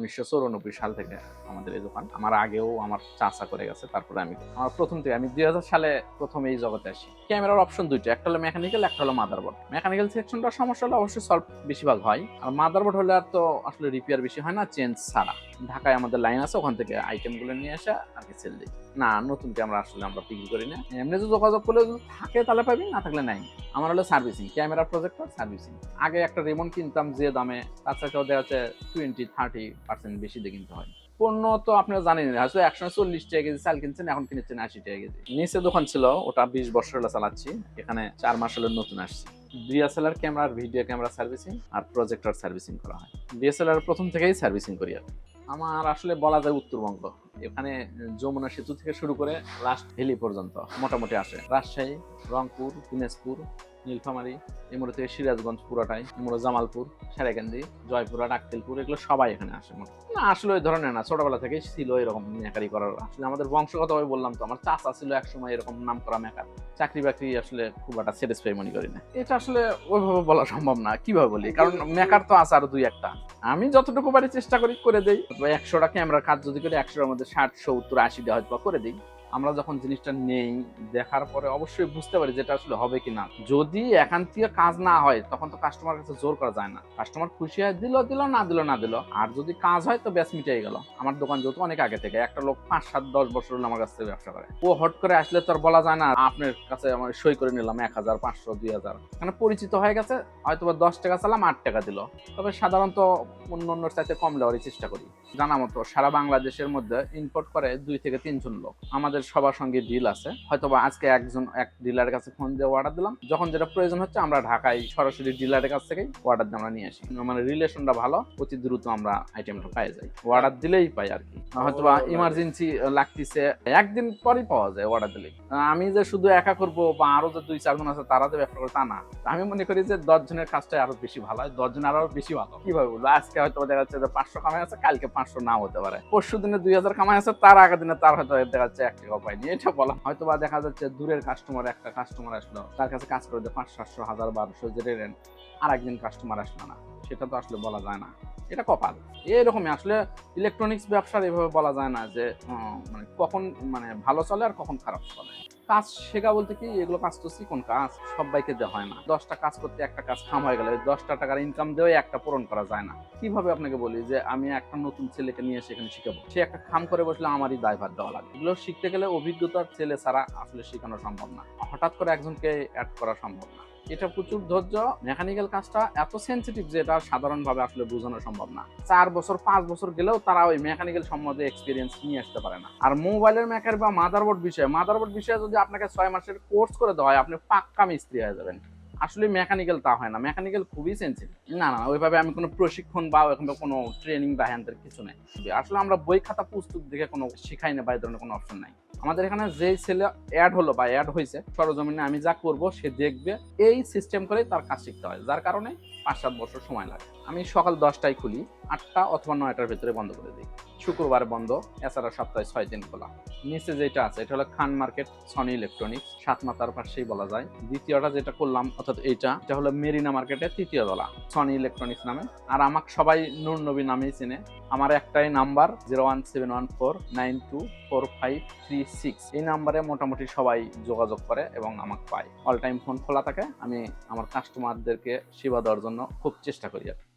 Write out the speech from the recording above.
উনিশশো চৌরানব্বই সাল থেকে আমাদের এই দোকান। আমার আগেও আমার চাচা করে গেছে, তারপরে আমি আমার প্রথম থেকে, আমি দুই হাজার সালে প্রথম এই জগতে আসি। ক্যামেরার অপশন দুইটা, একটা হলো মেকানিক্যাল একটা হলো মাদারবোর্ড মেকানিক্যাল সেকশনটা সমস্যা হলে অবশ্যই সলভ বেশিরভাগ হয়। আর মাদারবোর্ড হলে আর তো আসলে রিপেয়ার বেশি হয় না চেঞ্জ ছাড়া। ঢাকায় আমাদের লাইন আছে, ওখান থেকে আইটেমগুলো নিয়ে আসা, আর কি সেল দিই। না, নতুন ক্যামেরা আসলে আমরা বিক্রি করি না। এমনি যদি যোগাযোগ করলে যদি থাকে তাহলে পাবি, না থাকলে নাই। আমার হলো সার্ভিসিং ক্যামেরা প্রজেক্টর সার্ভিসিং আগে একটা রেমন কিনতাম যে দামে, তার সাথেও দেখা যাচ্ছে টোয়েন্টি থার্টি পার্সেন্ট কিনতে হয়। পণ্য তো আপনারা জানেন একশো চল্লিশ টাকা কেজি চাল কিনছেন, এখন কিনেছেন আশি টাকা কেজি। নিচে দোকান ছিল, ওটা বিশ বছর চালাচ্ছি, এখানে চার মাস নতুন আসছি। ডিএসএলআর ক্যামেরার ভিডিও ক্যামেরা সার্ভিসিং আর প্রজেক্টর সার্ভিসিং করা হয়। ডিএসএলআর প্রথম থেকেই সার্ভিসিং করি আর আমার আসলে বলা যায় উত্তরবঙ্গ। এখানে যমুনা সেতু থেকে শুরু করে লাস্ট ভ্যালি পর্যন্ত মোটামুটি আসে। রাজশাহী, রংপুর, দিনাজপুর নীলফামারী এমুড়ো থেকে সিরাজগঞ্জ পুরাটাই এমুড়ো জামালপুর, সারেকান্দি, জয়পুরা ডাকতিলপুর এগুলো সবাই এখানে আসে মোট। না, আসলে ওই ধরনের না, ছোটবেলা থেকেই ছিল এরকম মেকারি করার। আসলে আমাদের বংশগতভাবে বললাম তো, আমার চাচা ছিল একসময় এরকম নাম করা মেকার। চাকরি বাকরি আসলে খুব একটা স্যাটিসফাই মনে করি না। এটা আসলে ওইভাবে বলা সম্ভব না, কীভাবে বলি? কারণ মেকার তো আছে আরও দুই একটা। আমি যতটুকু পারি চেষ্টা করি, করে দেই। একশোটা ক্যামেরার কাজ যদি করি একশোটার মধ্যে ষাট, সত্তর, আশিটা হয়তো করে দিই। আমরা যখন জিনিসটা নেই, দেখার পরে অবশ্যই বুঝতে পারি যেটা আসলে হবে কি না যদি এখান থেকে কাজ না হয়, তখন তো কাস্টমার কাছে জোর করা যায় না। কাস্টমার খুশি হয়, দিল দিল, না দিল না দিল। আর যদি কাজ হয়, তো ব্যাস মিটাই গেল। আমার দোকান যেহেতু অনেক আগে থেকে, একটা লোক পাঁচ সাত দশ বছর হলো আমার কাছ থেকে ব্যবসা করে। ও হট করে আসলে তো আর বলা যায় না, আপনার কাছে আমার সই করে নিলাম এক হাজার, পাঁচশো, দুই হাজার। মানে পরিচিত হয়ে গেছে হয়তো বা দশ টাকা চালাম, আট টাকা দিল। তবে সাধারণত অন্য অন্য চাইতে কম দেওয়ারই চেষ্টা করি। জানা মতো সারা বাংলাদেশের মধ্যে ইম্পোর্ট করে দুই থেকে তিনজন লোক। আমাদের সবার সঙ্গে ডিল আছে। হয়তো বা আজকে একজন এক ডিলারের কাছে ফোন দিয়ে অর্ডার দিলাম। যখন যেটা প্রয়োজন হচ্ছে আমরা ঢাকায় সরাসরি ডিলারের কাছ থেকেই অর্ডার দিয়ে আমরা নিয়ে আসি। মানে রিলেশনটা ভালো অতি দ্রুত আমরা আইটেমটা পেয়ে যাই। অর্ডার দিলেই পাই আর কি। হয়তো বা ইমার্জেন্সি লাগতেছে একদিন পরই পাওয়া যায় অর্ডার দিলেই। আমি যে শুধু একা করব বা আরও যে দুই চারজন আছে তারা যে ব্যবসা করে তা না। আমি মনে করি যে দশ জনের কাজটাই আরও বেশি ভালো হয় দশ জন আরও বেশি ভালো কীভাবে বলব? আজকে হয়তো দেখা যাচ্ছে যে পাঁচশো কামাই আছে কালকে পাঁচশো নাও হতে পারে। পরশু দিনে দুই হাজার কামাই আছে তার আগের দিনে তার হয়তো দেখা যাচ্ছে এক টাকা পাইনি এটা বলা হয়তো বা দেখা যাচ্ছে দূরের কাস্টমার একটা কাস্টমার আসলো, তার কাছে কাজ করে দিয়ে পাঁচ সাতশো হাজার বারোশো যে রেন আর একদিন কাস্টমার আসলো না। সেটা তো আসলে বলা যায় না। এটা কপাল। এরকমই আসলে ইলেকট্রনিক্স ব্যবসার এভাবে বলা যায় না যে মানে কখন মানে ভালো চলে আর কখন খারাপ চলে। কাজ শেখা বলতে কি, এগুলো কাজ তো কোন কাজ সবাইকে দেওয়া হয় না। দশটা কাজ করতে একটা কাজ খাম হয়ে গেলে দশটা টাকার ইনকাম দিয়েও একটা পূরণ করা যায় না। কীভাবে আপনাকে বলি যে, আমি একটা নতুন ছেলেকে নিয়ে সেখানে শিখাবো? সে একটা খাম করে বসলে আমারই দায়ভার দেওয়া লাগে। এগুলো শিখতে গেলে অভিজ্ঞতার ছেলে ছাড়া আসলে শেখানো সম্ভব না। হঠাৎ করে একজনকে অ্যাড করা সম্ভব না। এটা প্রচুর ধৈর্য মেকানিক্যাল কাজটা এত সেন্সিটিভ যে এটা সাধারণভাবে আসলে বোঝানো সম্ভব না। চার বছর, পাঁচ বছর গেলেও তারা ওই মেকানিক্যাল সম্বন্ধে এক্সপিরিয়েন্স নিয়ে আসতে পারে না। আর মোবাইলের মেকার বা মাদারবোর্ড বিষয়ে মাদারবোর্ড বিষয়ে যদি আপনাকে ছয় মাসের কোর্স করে দেওয়া হয়, আপনি পাক্কা মিস্ত্রি হয়ে যাবেন। আসলে মেকানিক্যাল তা হয় না। মেকানিক্যাল খুবই সেন্সিটিভ না না, ওইভাবে আমি কোনো প্রশিক্ষণ বা ওইভাবে কোনো ট্রেনিং বা হ্যান্ডের কিছু নেই। আসলে আমরা বই খাতা পুস্তক দেখে কোনো শিখাই না বা এই ধরনের কোনো অপশন নাই। আমাদের এখানে যে ছেলে অ্যাড হলো বা অ্যাড হয়েছে, সরজমিনে আমি যা করব সে দেখবে, এই সিস্টেম করে তার কাজ শিখতে হয়, যার কারণে পাঁচ সাত বছর সময় লাগে। আমি সকাল দশটায় খুলি, আটটা অথবা নয়টার ভেতরে বন্ধ করে দিই। শুক্রবার বন্ধ, এছাড়া সপ্তাহে ছয় দিন খোলা। নিচে যেটা আছে, এটা হলো খান মার্কেট, সনি ইলেকট্রনিক্স সাত মাতার পাশেই বলা যায়। দ্বিতীয়টা যেটা করলাম, অর্থাৎ এইটা, এটা হলো মেরিনা মার্কেটের তৃতীয় তলা, সনি ইলেকট্রনিক্স নামে। আর আমাকে সবাই নূর নবী নামেই চেনে। আমার একটাই number, zero one seven one four nine two four five three six. এই নাম্বারে মোটামুটি সবাই যোগাযোগ করে এবং আমাকে পায়। অল টাইম ফোন খোলা থাকে। আমি আমার কাস্টমারদেরকে সেবা দেওয়ার জন্য খুব চেষ্টা করি আর।